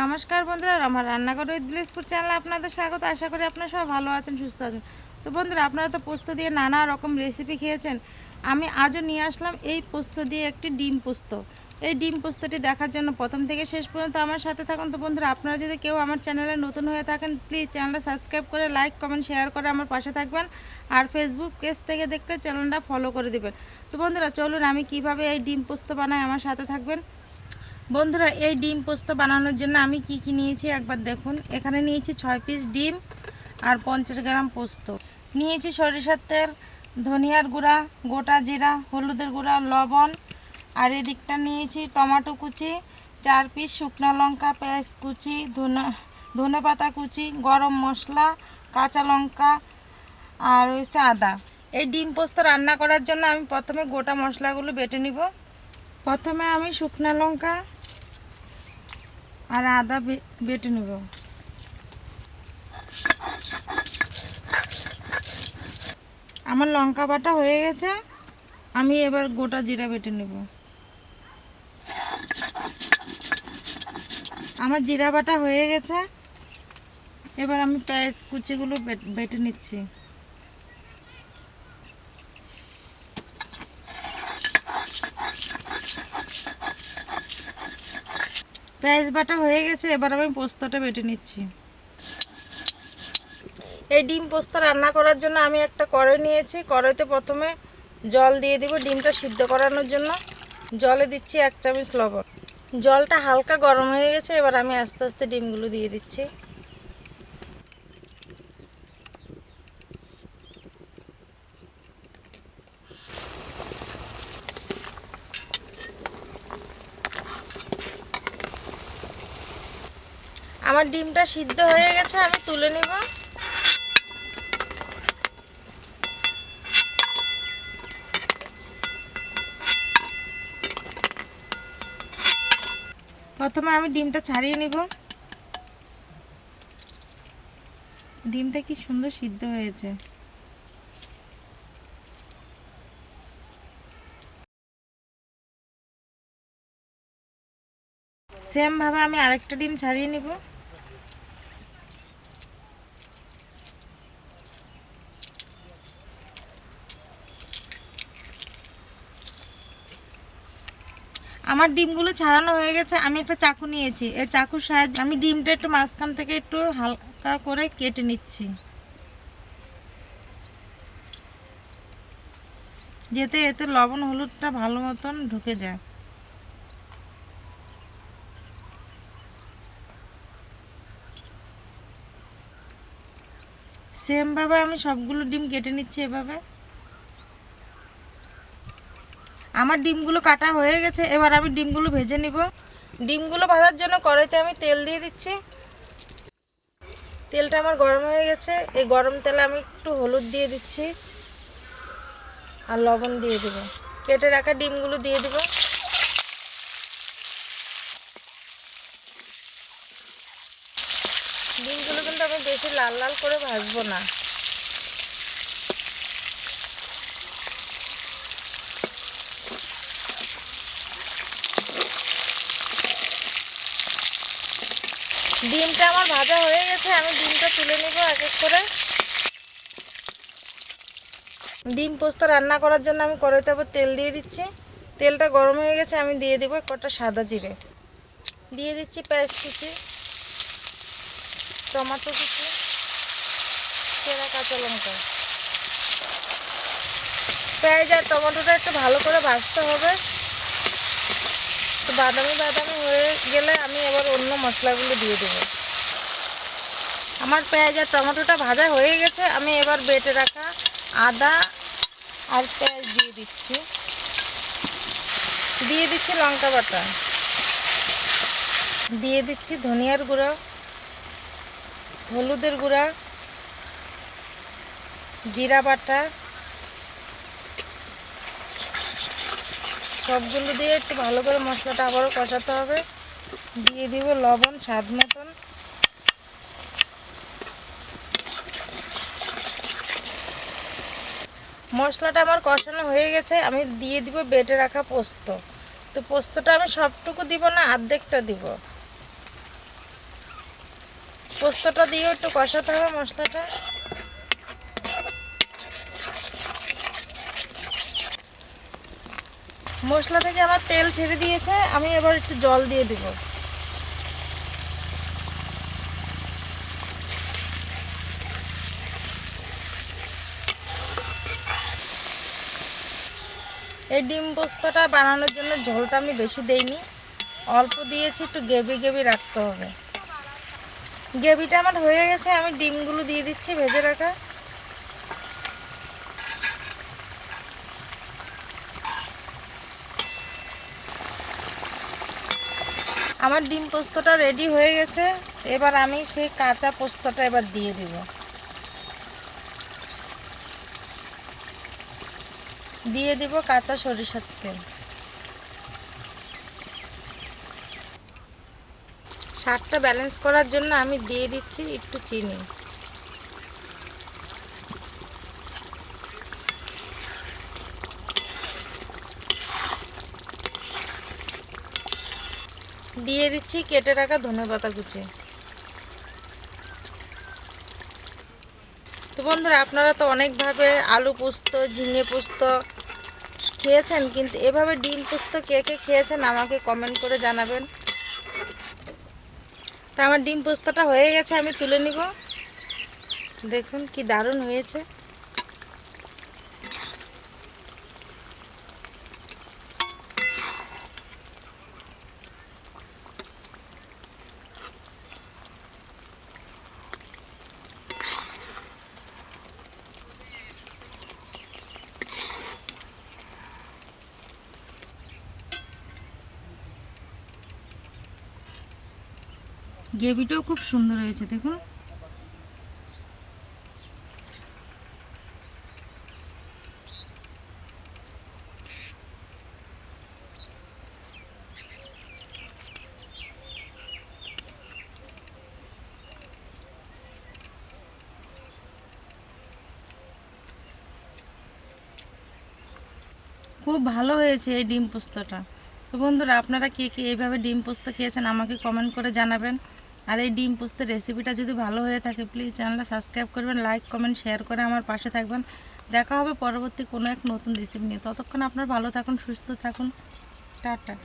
নমস্কার বন্ধুরা, আমার রান্নাঘর উইথ ব্লিসপুর চ্যানেলে আপনাদের স্বাগত। আশা করি আপনারা সবাই ভালো আছেন, সুস্থ আছেন। তো বন্ধুরা, আপনারা তো পোস্ত দিয়ে নানা রকম রেসিপি খেয়েছেন। আমি আজও নিয়ে আসলাম এই পোস্ত দিয়ে একটি ডিম পোস্ত। এই ডিম পোস্তটি দেখার জন্য প্রথম থেকে শেষ পর্যন্ত আমার সাথে থাকুন। তো বন্ধুরা, আপনারা যদি কেউ আমার চ্যানেলে নতুন হয়ে থাকেন প্লিজ চ্যানেলটা সাবস্ক্রাইব করে লাইক কমেন্ট শেয়ার করে আমার পাশে থাকবেন। আর ফেসবুক পেজ থেকে দেখতে চ্যানেলটা ফলো করে দেবেন। তো বন্ধুরা, চলুন আমি কীভাবে এই ডিম পোস্ত বানাই, আমার সাথে থাকবেন। বন্ধুরা, এই ডিম পোস্ত বানানোর জন্য আমি কি কি নিয়েছি একবার দেখুন। এখানে নিয়েছি ছয় পিস ডিম আর পঞ্চাশ গ্রাম পোস্ত। নিয়েছি সরিষার তেল, ধনিয়ার গুঁড়া, গোটা জিরা, হলুদের গুঁড়া, লবণ। আর এদিকটা নিয়েছি টমেটো কুচি, চার পিস শুকনো লঙ্কা, পেঁয়াজ কুচি, ধনে ধনে পাতা কুচি, গরম মশলা, কাঁচা লঙ্কা আর হয়েছে আদা। এই ডিম পোস্ত রান্না করার জন্য আমি প্রথমে গোটা মশলাগুলো বেটে নিব। প্রথমে আমি শুকনো লঙ্কা আর আদা বেটে নেব। আমার লঙ্কা বাটা হয়ে গেছে, আমি এবার গোটা জিরা বেটে নেব। আমার জিরা বাটা হয়ে গেছে, এবার আমি পেঁয়াজ কুচিগুলো বেটে নিচ্ছি। পেঁয়াজ বাটা হয়ে গেছে, এবার আমি পোস্তটা বেটে নিচ্ছি। এই ডিম পোস্ত রান্না করার জন্য আমি একটা কড়াই নিয়েছি। কড়াইতে প্রথমে জল দিয়ে দিব ডিমটা সিদ্ধ করানোর জন্য। জলে দিচ্ছি এক চামচ লবণ। জলটা হালকা গরম হয়ে গেছে, এবার আমি আস্তে আস্তে ডিমগুলো দিয়ে দিচ্ছি। আমার ডিমটা সিদ্ধ হয়ে গেছে, আমি তুলে নিব। প্রথমে আমি ডিমটা ছাড়িয়ে নিব। ডিমটা কি সুন্দর সিদ্ধ হয়েছে। সেম ভাবে আমি আরেকটা ডিম ছাড়িয়ে নিব। আমার ডিমগুলো ছাড়ানো হয়ে গেছে, আমি একটা চাকু নিয়েছি। এই চাকুর সাহায্যে আমি ডিমটা একটু মাঝখান থেকে একটু হালকা করে কেটে নিচ্ছি। যেতে এতে লবণ হলুদটা ভালো মতন ঢুকে যায়। সেমভাবে আমি সবগুলো ডিম কেটে নিচ্ছি এভাবে। আমার ডিমগুলো কাটা হয়ে গেছে, এবার আমি ডিমগুলো ভেজে নিব। ডিমগুলো ভাজার জন্য কড়াইতে আমি তেল দিয়ে দিচ্ছি। তেলটা আমার গরম হয়ে গেছে, এই গরম তেলে আমি একটু হলুদ দিয়ে দিচ্ছি আর লবণ দিয়ে দেব। কেটে রাখা ডিমগুলো দিয়ে দেব। ডিমগুলো কিন্তু আমি বেশি লাল লাল করে ভাজবো না। ডিমটা আমার ভাজা হয়ে গেছে, আমি ডিমটা তুলে নিব এক এক করে। ডিম পোস্ত রান্না করার জন্য আমি কড়াইতে আবার তেল দিয়ে দিচ্ছি। তেলটা গরম হয়ে গেছে, আমি দিয়ে দেবো কটা সাদা জিরে। দিয়ে দিচ্ছি পেঁয়াজ কুচি, টমেটো কুচি সেরা কাঁচা লঙ্কা। পেঁয়াজ আর টমেটোটা একটু ভালো করে ভাজতে হবে। তো বাদামি বাদামি হয়ে গেলে আমি এবার অন্য মশলাগুলো দিয়ে দেবো। আমার পেঁয়াজ আর টমেটোটা ভাজা হয়ে গেছে, আমি এবার বেটে রাখা আদা আর পেঁয়াজ দিয়ে দিচ্ছি। দিয়ে দিচ্ছি লঙ্কা বাটা। দিয়ে দিচ্ছি ধনিয়ার গুঁড়া, হলুদের গুঁড়া, জিরা বাটা সবগুলো দিয়ে একটু ভালো করে মশলাটা আবারও কষাতে হবে। দিয়ে দিব লবণ, স্বাদ মতন। মশলাটা আমার কষানো হয়ে গেছে, আমি দিয়ে দিব বেটে রাখা পোস্ত। তো পোস্তটা আমি সবটুকু দিব না অর্ধেকটা দিব। পোস্তটা দিয়ে একটু কষাতে হবে মশলাটা। মশলা থেকে আমার তেল ছেড়ে দিয়েছে, আমি এবার একটু জল দিয়ে দিব। এই ডিম পোস্তটা বানানোর জন্য ঝোলটা আমি বেশি দেইনি, অল্প দিয়েছি, একটু গেবি গেবি রাখতে হবে। গ্রেভিটা আমার হয়ে গেছে, আমি ডিমগুলো দিয়ে দিচ্ছি ভেজে রাখা। আমার ডিম পোস্তটা রেডি হয়ে গেছে। এবার আমি সেই কাঁচা পোস্তটা এবার দিয়ে দিব। দিয়ে দিব কাঁচা সরিষার তেল। স্বাদটা ব্যালেন্স করার জন্য আমি দিয়ে দিচ্ছি একটু চিনি। দিয়ে দিচ্ছি, কেটে রাখা ধনে পাতা কুচি। তো বন্ধুরা, আপনারা তো অনেকভাবে আলু পোস্ত, ঝিঙে পোস্ত খেয়েছেন, কিন্তু এভাবে ডিম পোস্ত কে কে খেয়েছেন আমাকে কমেন্ট করে জানাবেন। তা আমার ডিম পোস্তটা হয়ে গেছে, আমি তুলে নিব। দেখুন কি দারুণ হয়েছে। গ্রেভিটাও খুব সুন্দর হয়েছে দেখুন খুব ভালো হয়েছে এই ডিম পোস্তটা। তো বন্ধুরা, আপনারা কে কে এইভাবে ডিম পোস্ত খেয়েছেন আমাকে কমেন্ট করে জানাবেন। আর এই ডিম পোস্তের রেসিপিটা যদি ভালো হয়ে থাকে প্লিজ চ্যানেলটা সাবস্ক্রাইব করবেন লাইক কমেন্ট শেয়ার করে আমার পাশে থাকবেন। দেখা হবে পরবর্তী কোনো এক নতুন রেসিপি নিয়ে। ততক্ষণ আপনার ভালো থাকুন, সুস্থ থাকুন। টাটা।